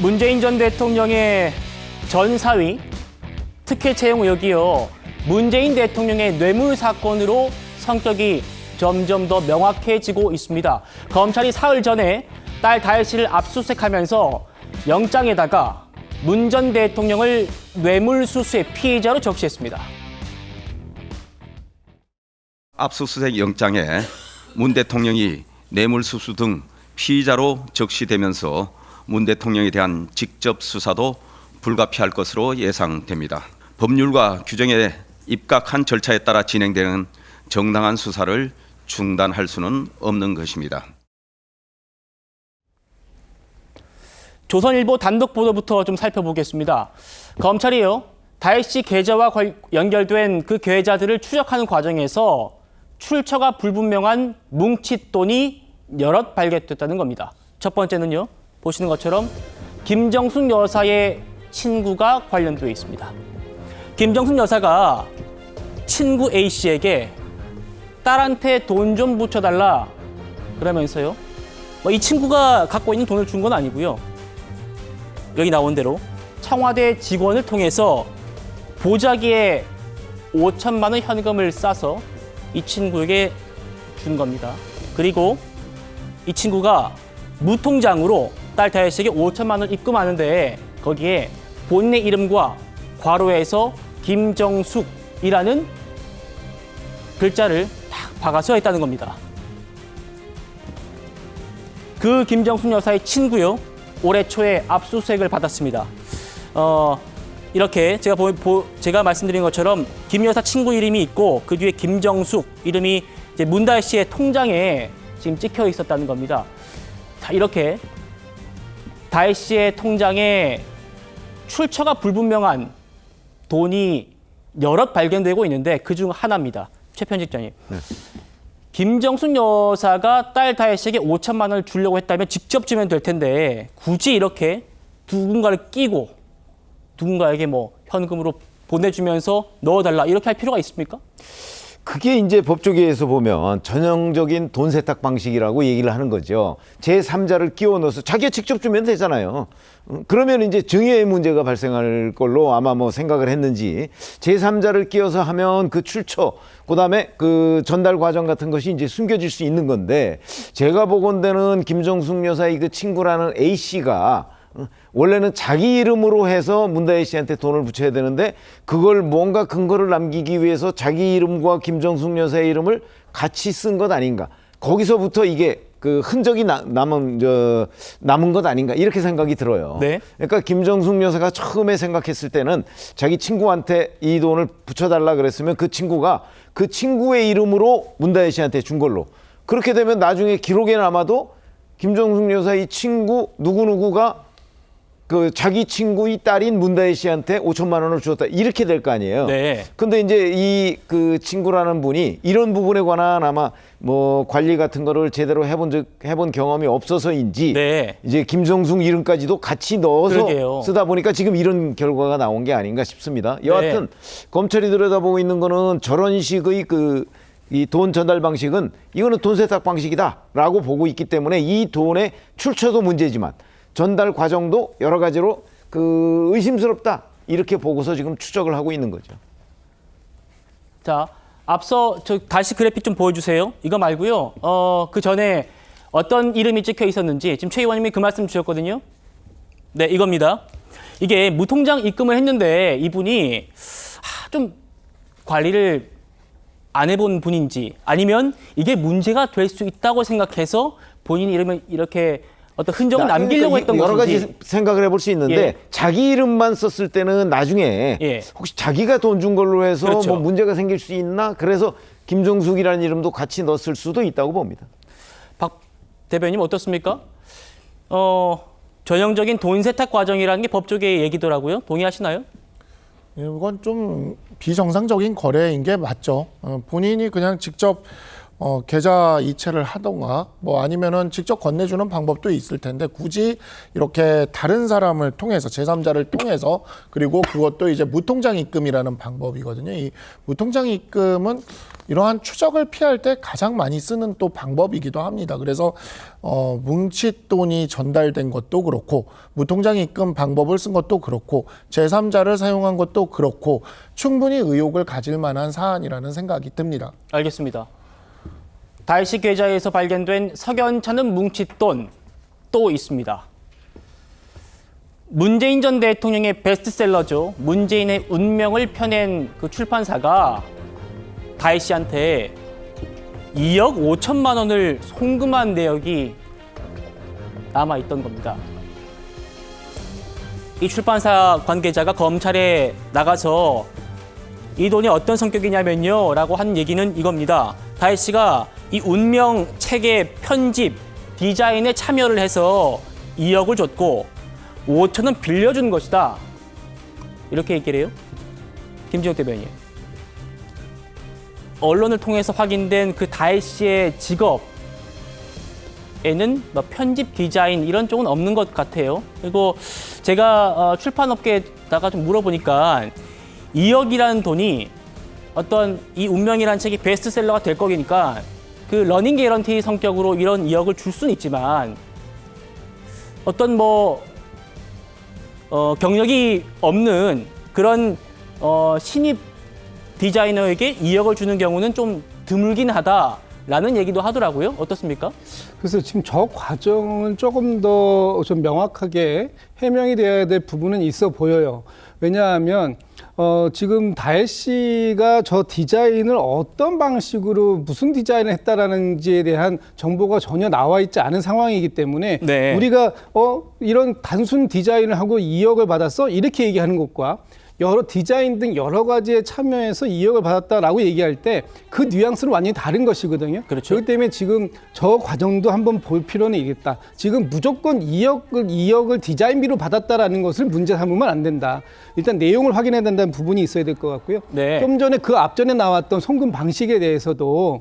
문재인 전 대통령의 전 사위 특혜 채용 의혹이요. 문재인 대통령의 뇌물 사건으로 성격이 점점 더 명확해지고 있습니다. 검찰이 사흘 전에 딸 다혜 씨를 압수수색하면서 영장에다가 문 전 대통령을 뇌물수수의 피의자로 적시했습니다. 압수수색 영장에 문 대통령이 뇌물수수 등 피의자로 적시되면서 문 대통령에 대한 직접 수사도 불가피할 것으로 예상됩니다. 법률과 규정에 입각한 절차에 따라 진행되는 정당한 수사를 중단할 수는 없는 것입니다. 조선일보 단독 보도부터 좀 살펴보겠습니다. 검찰이요. 다혜 씨 계좌와 관- 연결된 그 계좌들을 추적하는 과정에서 출처가 불분명한 뭉칫돈이 여럿 발견됐다는 겁니다. 첫 번째는요. 보시는 것처럼 김정숙 여사의 친구가 관련되어 있습니다. 김정숙 여사가 친구 A 씨에게 딸한테 돈 좀 붙여달라 그러면서요. 뭐이 친구가 갖고 있는 돈을 준 건 아니고요. 여기 나온 대로 청와대 직원을 통해서 보자기에 5천만 원 현금을 싸서 이 친구에게 준 겁니다. 그리고 이 친구가 무통장으로 딸 다혜 씨에게 5천만 원 입금하는데 거기에 본인의 이름과 괄호에서 김정숙이라는 글자를 딱 박아서 했다는 겁니다. 그 김정숙 여사의 친구요. 올해 초에 압수수색을 받았습니다. 어, 이렇게 제가 보, 보- 제가 말씀드린 것처럼 김 여사 친구 이름이 있고 그 뒤에 김정숙 이름이 문다혜 씨의 통장에 지금 찍혀 있었다는 겁니다. 자, 이렇게 다혜 씨의 통장에 출처가 불분명한 돈이 여럿 발견되고 있는데 그중 하나입니다. 최 편집장님. 김정숙 여사가 딸 다혜 씨에게 5천만 원을 주려고 했다면 직접 주면 될 텐데 굳이 이렇게 누군가를 끼고 누군가에게 뭐 현금으로 보내주면서 넣어달라 이렇게 할 필요가 있습니까? 그게 이제 법조계에서 보면 전형적인 돈 세탁 방식이라고 얘기를 하는 거죠. 제3자를 끼워 넣어서 자기가 직접 주면 되잖아요. 음, 그러면 이제 증여의 문제가 발생할 걸로 아마 뭐 생각을 했는지 제3자를 끼워서 하면 그 출처, 그 다음에 그 전달 과정 같은 것이 이제 숨겨질 수 있는 건데 제가 보건대는 김정숙 여사의 그 친구라는 A 씨가 어, 원래는 자기 이름으로 해서 문다혜 씨한테 돈을 붙여야 되는데 그걸 뭔가 근거를 남기기 위해서 자기 이름과 김정숙 여사의 이름을 같이 쓴 것 아닌가. 거기서부터 이게 그 흔적이 나, 남은 저 남은 것 아닌가 이렇게 생각이 들어요. 네. 그러니까 김정숙 여사가 처음에 생각했을 때는 자기 친구한테 이 돈을 붙여달라 그랬으면 그 친구가 그 친구의 이름으로 문다혜 씨한테 준 걸로 그렇게 되면 나중에 기록에 남아도 김정숙 여사 이 친구 누구 누구가 그 자기 친구의 딸인 문다혜 씨한테 5천만 원을 주었다 이렇게 될 거 아니에요. 네. 근데 이제 이 그 친구라는 분이 이런 부분에 관한 아마 뭐 관리 같은 거를 제대로 해본 적 해본 경험이 없어서인지 네. 이제 김정숙 이름까지도 같이 넣어서 그러게요. 쓰다 보니까 지금 이런 결과가 나온 게 아닌가 싶습니다. 여하튼 검찰이 들여다보고 있는 거는 저런 식의 그 이돈 전달 방식은 이거는 돈 세탁 방식이다라고 보고 있기 때문에 이 돈의 출처도 문제지만 전달 과정도 여러 가지로 그 의심스럽다 이렇게 보고서 지금 추적을 하고 있는 거죠. 자, 앞서 저 다시 그래픽 좀 보여주세요. 이거 말고요. 어, 그 전에 어떤 이름이 찍혀 있었는지 지금 최 의원님이 그 말씀 주셨거든요. 네, 이겁니다. 이게 무통장 입금을 했는데 이분이 하, 좀 관리를 안 해본 분인지 아니면 이게 문제가 될 수 있다고 생각해서 본인 이름을 이렇게 어떤 흔적을 나- 남기려고 그러니까 했던 여러 것인지. 가지 생각을 해볼 수 있는데 예. 자기 이름만 썼을 때는 나중에 예. 혹시 자기가 돈 준 걸로 해서 그렇죠. 뭐 문제가 생길 수 있나 그래서 김종숙이라는 이름도 같이 넣었을 수도 있다고 봅니다. 박 대변인 어떻습니까? 어, 전형적인 돈 세탁 과정이라는 게 법조계의 얘기더라고요. 동의하시나요? 예, 이건 좀 비정상적인 거래인 게 맞죠. 어, 본인이 그냥 직접 어, 계좌 이체를 하던가 뭐 아니면은 직접 건네주는 방법도 있을 텐데 굳이 이렇게 다른 사람을 통해서 제3자를 통해서 그리고 그것도 이제 무통장 입금이라는 방법이거든요. 이 무통장 입금은 이러한 추적을 피할 때 가장 많이 쓰는 또 방법이기도 합니다. 그래서 어, 뭉칫돈이 전달된 것도 그렇고 무통장 입금 방법을 쓴 것도 그렇고 제3자를 사용한 것도 그렇고 충분히 의혹을 가질 만한 사안이라는 생각이 듭니다. 알겠습니다. 다이씨 계좌에서 발견된 석연찮은 뭉칫돈 또 있습니다. 문재인 전 대통령의 베스트셀러죠. 문재인의 운명을 펴낸 그 출판사가 다이씨한테 2억 5천만 원을 송금한 내역이 남아 있던 겁니다. 이 출판사 관계자가 검찰에 나가서 이 돈이 어떤 성격이냐면요. 라고 한 얘기는 이겁니다. 다혜 씨가 이 운명 책의 편집, 디자인에 참여를 해서 2억을 줬고 5천은 빌려준 것이다. 이렇게 얘기를 해요. 김지혁 대변인. 언론을 통해서 확인된 그 다혜 씨의 직업, 에는 뭐 편집 디자인 이런 쪽은 없는 것 같아요. 그리고 제가 어, 출판업계에다가 좀 물어보니까 2억이라는 돈이 어떤 이 운명이라는 책이 베스트셀러가 될 거니까 그 러닝 개런티 성격으로 이런 2억을 줄 수는 있지만 어떤 뭐 어, 경력이 없는 그런 어, 신입 디자이너에게 2억을 주는 경우는 좀 드물긴 하다 라는 얘기도 하더라고요. 어떻습니까? 그래서 지금 저 과정은 조금 더 좀 명확하게 해명이 돼야 될 부분은 있어 보여요. 왜냐하면 어, 지금 다혜 씨가 저 디자인을 어떤 방식으로 무슨 디자인을 했다라는지에 대한 정보가 전혀 나와 있지 않은 상황이기 때문에 네. 우리가 어, 이런 단순 디자인을 하고 2억을 받았어 이렇게 얘기하는 것과 여러 디자인 등 여러 가지에 참여해서 2억을 받았다라고 얘기할 때 그 뉘앙스는 완전히 다른 것이거든요. 그렇죠. 그렇기 때문에 지금 저 과정도 한번 볼 필요는 있겠다. 지금 무조건 2억을 2억을 디자인비로 받았다라는 것을 문제 삼으면 안 된다. 일단 내용을 확인해야 된다는 부분이 있어야 될 것 같고요. 네. 좀 전에 그 앞전에 나왔던 송금 방식에 대해서도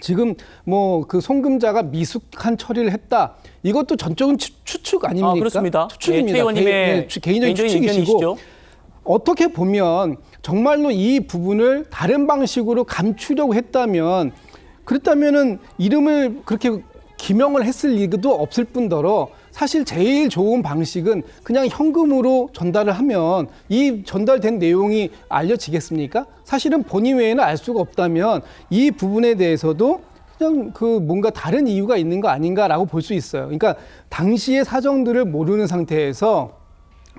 지금 뭐 그 송금자가 미숙한 처리를 했다. 이것도 전적인 추, 추측 아닙니까? 아, 그렇습니다. 추측입니다. 예, 개- 개- 개인적인 개인적인 추측이시고 의견이시죠? 어떻게 보면 정말로 이 부분을 다른 방식으로 감추려고 했다면 그렇다면은 이름을 그렇게 기명을 했을 리도 없을 뿐더러 사실 제일 좋은 방식은 그냥 현금으로 전달을 하면 이 전달된 내용이 알려지겠습니까? 사실은 본인 외에는 알 수가 없다면 이 부분에 대해서도 그냥 그 뭔가 다른 이유가 있는 거 아닌가라고 볼 수 있어요. 그러니까 당시의 사정들을 모르는 상태에서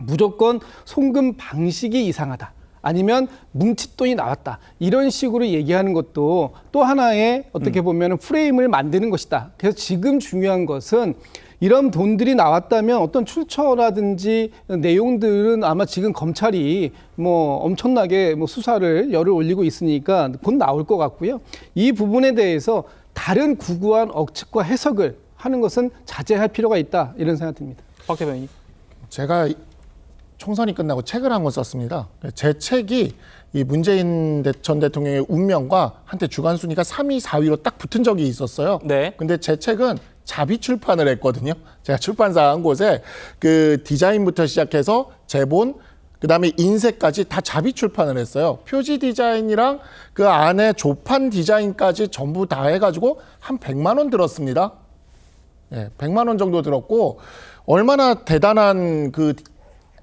무조건 송금 방식이 이상하다. 아니면 뭉칫돈이 나왔다. 이런 식으로 얘기하는 것도 또 하나의 어떻게 보면 프레임을 만드는 것이다. 그래서 지금 중요한 것은 이런 돈들이 나왔다면 어떤 출처라든지 내용들은 아마 지금 검찰이 뭐 엄청나게 뭐 수사를 열을 올리고 있으니까 곧 나올 것 같고요. 이 부분에 대해서 다른 구구한 억측과 해석을 하는 것은 자제할 필요가 있다. 이런 생각이 듭니다. 박 대변인. 제가 이- 총선이 끝나고 책을 한 권 썼습니다. 제 책이 이 문재인 대- 전 대통령의 운명과 한때 주간 순위가 3위, 4위로 딱 붙은 적이 있었어요. 네. 근데 제 책은 자비 출판을 했거든요. 제가 출판사 한 곳에 그 디자인부터 시작해서 제본, 그다음에 인쇄까지 다 자비 출판을 했어요. 표지 디자인이랑 그 안에 조판 디자인까지 전부 다 해가지고 한 100만 원 들었습니다. 예, 100만 원 정도 들었고 얼마나 대단한 그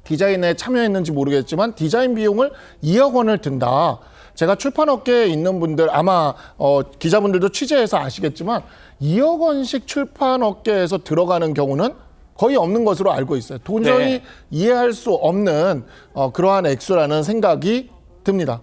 디자인에 참여했는지 모르겠지만 디자인 비용을 2억 원을 든다. 제가 출판업계에 있는 분들 아마 어, 기자분들도 취재해서 아시겠지만 2억 원씩 출판업계에서 들어가는 경우는 거의 없는 것으로 알고 있어요. 도저히 네. 이해할 수 없는 어, 그러한 액수라는 생각이 듭니다.